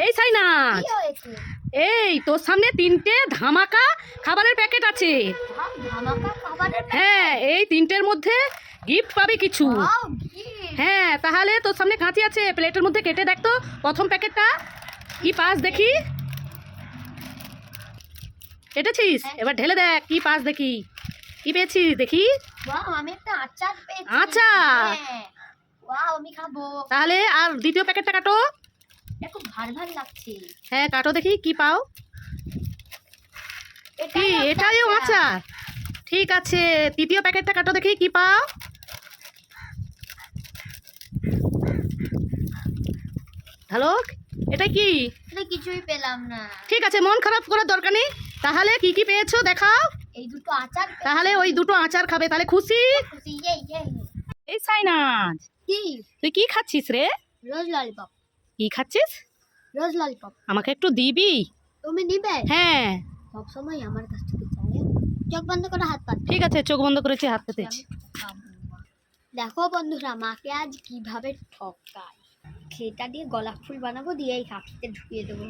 এই সাইনাজ কি এই তোর সামনে তিনটে ধামাকা খাবারের প্যাকেট আছে। হ্যাঁ এই তিনটের মধ্যে গিফট পাবি কিছু। হ্যাঁ তাহলে তোর সামনে কাঁচি আছে। প্লেটের মধ্যে কেটে দেখ তো। প্রথম প্যাকেটটা। কি পাস দেখি? কেটেছিস? এবার ঢেলে দেখ কি পাস দেখি? কি পেয়েছিস দেখি? আচ্ছা? হ্যাঁ। তাহলে আর দ্বিতীয় প্যাকেটটা কাটো। এটা ভার ভার লাগছে। হ্যাঁ কাটো দেখি কি পাও? কি এটাই এটাইও আচার। ঠিক আছে তৃতীয় প্যাকেটটা কাটো দেখি কি পাও? হ্যালো এটা কি? এটা কিছুই পেলাম না। ঠিক আছে মন খারাপ করার দরকার নেই। তাহলে কি কি পেয়েছ? দেখাও। এই দুটো আচার তাহলে ওই দুটো আচার খাবে তাহলে খুশি? খুশি ইয়ে ইয়ে। এই সাইনাজ কি? তুই কি খাচ্ছিস রে? Rose lollipop. কি খাচ্ছিস? রোজ ললিপপ আমাকে একটু দিবি? তুমি নিবে? হ্যাঁ। সব সময় আমার কাছ থেকে চাই চোখ বন্ধ করে হাত পাত ঠিক আছে চোখ বন্ধ করেছি হাত পেতেছি দেখো বন্ধুরা মাকে আজ কীভাবে ঠকায়। সেটা দিয়ে গোলাপ ফুল বানাবো দিয়ে এই কাকিতে ঢুকিয়ে দেবো।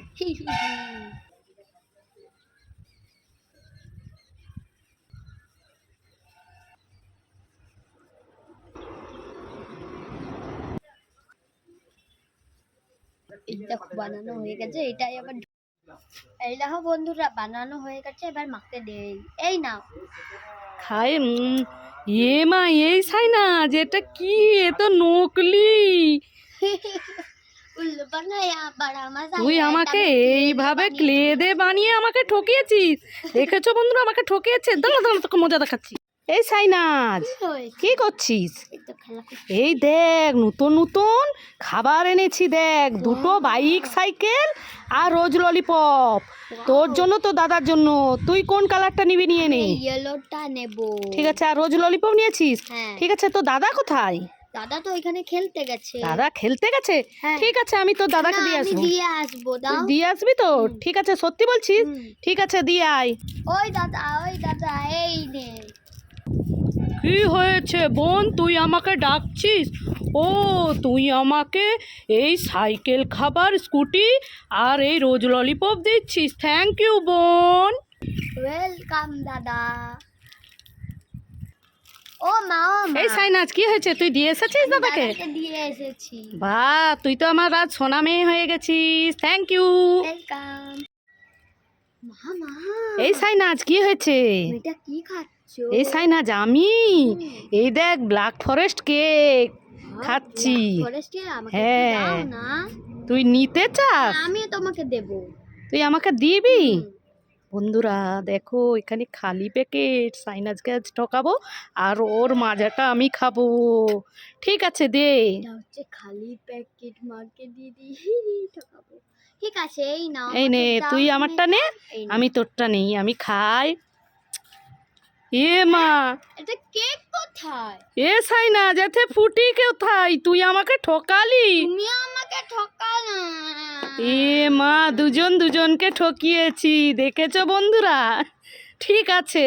দেখো বানানো হয়ে গেছে এটাই আবার এই দেখো বন্ধুরা বানানো হয়ে গেছে এবার মাকে দেই। এই নাও। খায় এ মা এই সাইনাজ এটা কি এ তো নকলি। তুই আমাকে এইভাবে ক্লে দিয়ে বানিয়ে আমাকে ঠকিয়েছিস? দেখেছ বন্ধুরা আমাকে ঠকিয়েছে? দাঁড়া দাঁড়া তোকে মজা দেখাচ্ছি। এই সাইনাজ? কি করছিস? এই তো দেখ নতুন নতুন খাবার এনেছি দেখ। দুটো বাইক সাইকেল আর রোজ ললিপপ তোর জন্য তো দাদার জন্য। তুই কোন কালারটা নিবি নিয়ে নে? ইয়েলোটা নেব। ঠিক আছে আর রোজ ললিপপ নিয়েছিস? হ্যাঁ। ঠিক আছে তো দাদা কোথায়? দাদা তো ওইখানে খেলতে গেছে। দাদা খেলতে গেছে? হ্যাঁ। ঠিক আছে আমি তোর দাদাকে দিয়ে আমি আসব। দিয়ে আসব দাও। দিয়ে আসবি তো? ঠিক আছে সত্যি বলছিস? ঠিক আছে দিয়ে আয়। ওই দাদা ওই দাদা এই নে। কি হয়েছে বোন? তুই আমাকে ডাকছিস? ও তুই আমাকে এই সাইকেল খাবার স্কুটি আর এই রোজ ললিপপ দিচ্ছিস। থ্যাংক ইউ বোন। ওয়েলকাম দাদা। ও মা এই সাইনাজ কি হয়েছে? তুই দিয়ে এসেছিস দাদাকে? দিয়ে এসেছি। বা তুই তো আমার আজ সোনা মেয়ে হয়ে গেছিস। থ্যাংক ইউ ওয়েলকাম এই সাইনাজ কি হয়েছে? এটা কি খাচ্ছ? এই সাইনাজ আমি? এই দেখ ব্ল্যাক ফরেস্ট কেক খাচ্ছি। হ্যাঁ। তুই নিতে চাস? আমি তোমাকে দেব। তুই আমাকে দিবি? বন্ধুরা দেখো এখানে খালি প্যাকেট। সাইনাজকে আজ ঠকাবো আর ওর মাজাটা আমি খাব। ঠিক আছে দে। হচ্ছে খালি প্যাকেট মার্কে দিদি ঠকাবো। ঠিক আছে এই নাও এই নে তুই আমারটা নে আমি তোরটা নেই আমি খাই। এ মা। এটা কেক কোথায়? এ সাইনা যাতে ফুটি কোথায়? তুই আমাকে ঠকালি? তুমি আমাকে ঠকালে এ মা দুজন দুজনকে ঠকিয়েছি দেখেছ বন্ধুরা? ঠিক আছে।